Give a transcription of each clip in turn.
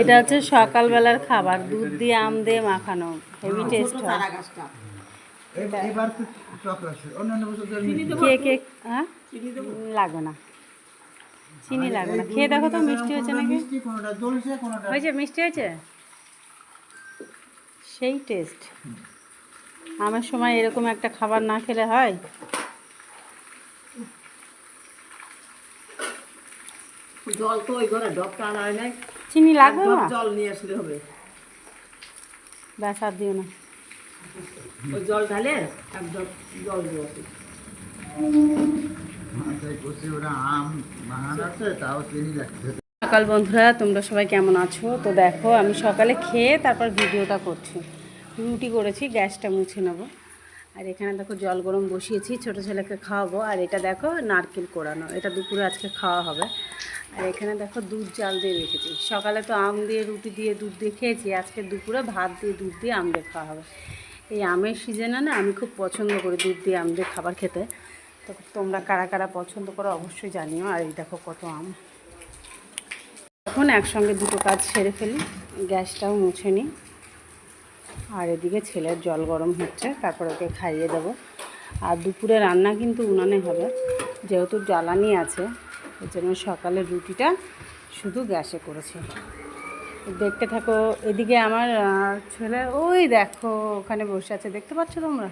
এটা হচ্ছে সকালবেলার খাবার দুধ দিয়ে আম দিয়ে মাখানো হেভি টেস্ট হয়। কে কে হ্যাঁ? লাগবে না। চিনি লাগবে না। খেয়ে দেখো তো মিষ্টি হয়েছে নাকি? হয়েছে মিষ্টি হয়েছে? সেই টেস্ট আমার সময় এরকম একটা খাবার না খেলে হয়? জল তো ওই ঘরে ডবটা আনা হয় নাই। চিনি লাগবে না জল নিয়ে আসলে হবে। ব্যাস আর দিও না। ওই জল ঢালে এক ডব জল সকাল বন্ধুরা তোমরা সবাই কেমন আছো? তো দেখো আমি সকালে খেয়ে তারপর ভিডিওটা করছি। রুটি করেছি গ্যাসটা মুছে নেব। আর এখানে দেখো জল গরম বসিয়েছি ছোটো ছেলেকে খাওয়াবো। আর এটা দেখো নারকেল কোড়ানো এটা দুপুরে আজকে খাওয়া হবে। আর এখানে দেখো দুধ জাল দিয়ে রেখেছি। সকালে তো আম দিয়ে, রুটি দিয়ে দুধ দিয়ে খেয়েছি, আজকে দুপুরে ভাত দিয়ে দুধ দিয়ে আম দিয়ে খাওয়া হবে। এই আমের সিজনে না আমি খুব পছন্দ করি দুধ দিয়ে আম দিয়ে খাবার খেতে। তো তোমরা কারা কারা পছন্দ করো অবশ্যই জানিও, আর এই দেখো কত আম। এখন একসঙ্গে দুটো কাজ সেরে ফেলি, গ্যাসটাও মুছে নিই। আর এদিকে ছেলের জল গরম হচ্ছে, তারপর ওকে খাইয়ে দেবো। আর দুপুরে রান্না কিন্তু উনানে হবে, যেহেতু জ্বালানি আছে এর জন্য সকালের রুটিটা শুধু গ্যাসে করেছি। দেখতে থাকো, এদিকে আমার ছেলে, ওই দেখো, ওখানে বসে আছে, দেখতে পাচ্ছ তোমরা?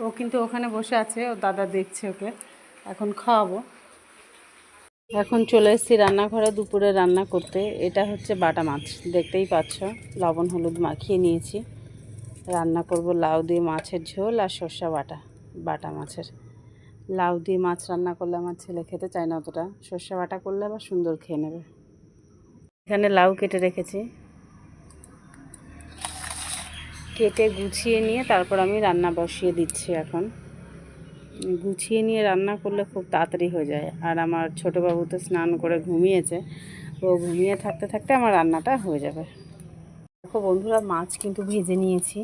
ও কিন্তু ওখানে বসে আছে, ও দাদা দেখছে ওকে। এখন খাওয়াবো। এখন চলে এসেছি রান্নাঘরে দুপুরে রান্না করতে। এটা হচ্ছে বাটা মাছ, দেখতেই পাচ্ছ। লবণ, হলুদ মাখিয়ে নিয়েছি। রান্না করব লাউ দিয়ে মাছের ঝোল আর সর্ষা বাটা বাটা মাছের। লাউ দিয়ে মাছ রান্না করলে আমার ছেলে খেতে চায় না অতটা। সর্ষে বাটা করলে আবার সুন্দর খেয়ে নেবে। এখানে লাউ কেটে রেখেছি। কেটে গুছিয়ে নিয়ে তারপর আমি রান্না বসিয়ে দিচ্ছি এখন। গুছিয়ে নিয়ে রান্না করলে খুব তাড়াতাড়ি হয়ে যায়। আর আমার ছোটোবাবু তো স্নান করে ঘুমিয়েছে। ও ঘুমিয়ে থাকতে থাকতে আমার রান্নাটা হয়ে যাবে। দেখো বন্ধুরা, মাছ কিন্তু ভেজে নিয়েছি।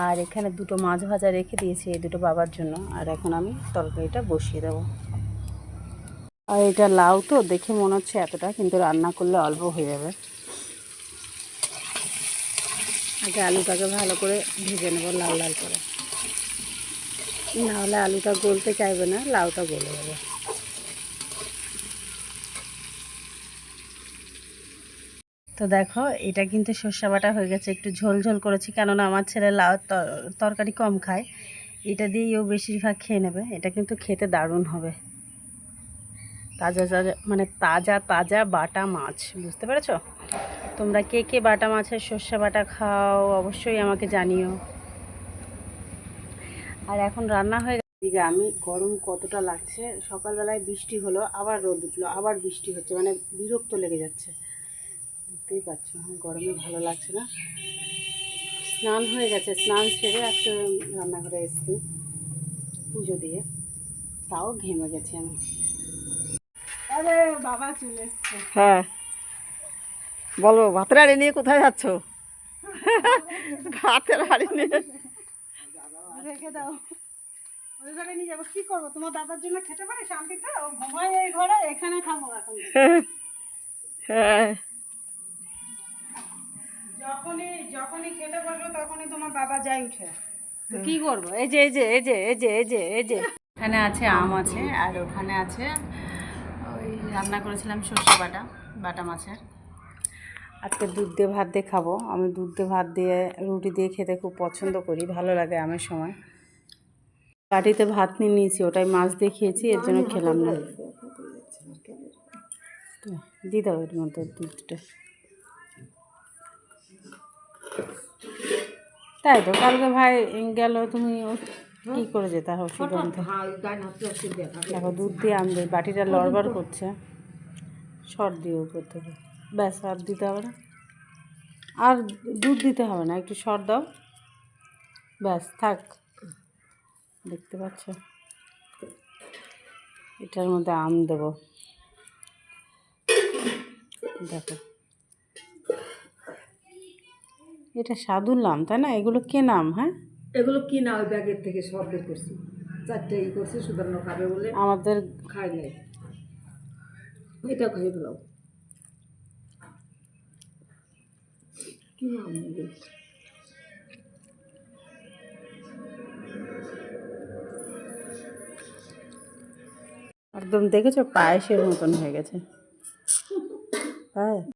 আর এখানে দুটো মাছ ভাজা রেখে দিয়েছি এই দুটো বাবার জন্য। আর এখন আমি তরকারিটা বসিয়ে দেবো। আর এটা লাউ তো, দেখে মনে হচ্ছে এতটা, কিন্তু রান্না করলে অল্প হয়ে যাবে। আগে আলুটাকে ভালো করে ভেজে নেব লাল লাল করে। নাহলে আলুটা গলতে চাইবে না, লাউটা গলে যাবে। তো দেখো, এটা কিন্তু সর্ষে বাটা হয়ে গেছে। একটু ঝোল ঝোল করেছি, কেননা আমার ছেলে লাউ তরকারি কম খায়। এটা দিয়েই ও বেশিরভাগ খেয়ে নেবে। এটা কিন্তু খেতে দারুণ হবে। তাজা তাজা মানে তাজা তাজা বাটা মাছ, বুঝতে পেরেছ? তোমরা কে কে বাটা মাছের সর্ষে বাটা খাও, অবশ্যই আমাকে জানিও। আর এখন রান্না হয়ে গেছে। আমি গরম কতটা লাগছে, সকালবেলায় বৃষ্টি হলো, আবার রোদ উঠল, আবার বৃষ্টি হচ্ছে মানে বিরক্ত লেগে যাচ্ছে। পাচ্ছ এখন গরমে ভালো লাগছে না। স্নান হয়ে গেছে স্নান সেরে আজকে রান্নাঘরে এসেছি পুজো দিয়ে। তাও ঘেমে গেছি আমি। আরে বাবা চলে এসছে। হ্যাঁ। বলো ভাতের হাড়ি নিয়ে কোথায় যাচ্ছ? ভাতের হাড়ি নিয়ে। রেখে দাও। ওই ঘরে নিয়ে যাব। কি করব? তোমার দাদার জন্য খেতে পারি শান্তিতে ও ঘুমায় এই ঘরে এখানে খাব এখন। হ্যাঁ। যখনই যখনই খেতে বসবো তখনই তোমার বাবা যাই উঠে। কি করব? এই যে এই যে এই যে এই যে এই যে এই যে। এখানে আছে আম আছে আর ওখানে আছে ওই রান্না করেছিলাম সর্ষে বাটা বাটা মাছের। আজকে দুধ দিয়ে ভাত দিয়ে খাব। আমি দুধ দিয়ে ভাত দিয়ে রুটি দিয়ে খেতে খুব পছন্দ করি ভালো লাগে আমের সময়। বাটিতে ভাত নিয়ে নিয়েছি ওটাই মাছ দিয়ে খেয়েছি এর জন্য খেলাম না। তো দিয়ে দাও এর মধ্যে দুধটা। তাই তো? কালকে ভাই গেল তুমি ও কি করে যেতে হবে সুগন্ধে দেখো দুধ দিয়ে আনবে বাটিটা লড়বড় করছে। শর্ট দিয়ে উপর থেকে। ব্যাস আর দিতে হবে না। আর দুধ দিতে হবে না একটু শর্ট দাও। ব্যাস থাক। দেখতে পাচ্ছ? এটার মধ্যে আম দেবো। দেখো। এটা সাধুর নাম তাই না? এগুলো কে নাম হ্যাঁ? এগুলো কি না ওই ব্যাগের থেকে সব বের করছি। চারটে ই করছি সুধর্ণ খাবে বলে আমাদের খাই নাই। এটা খাই ফেলাও। কি নাম? একদম দেখেছ পায়েসের মতন হয়ে গেছে। হ্যাঁ।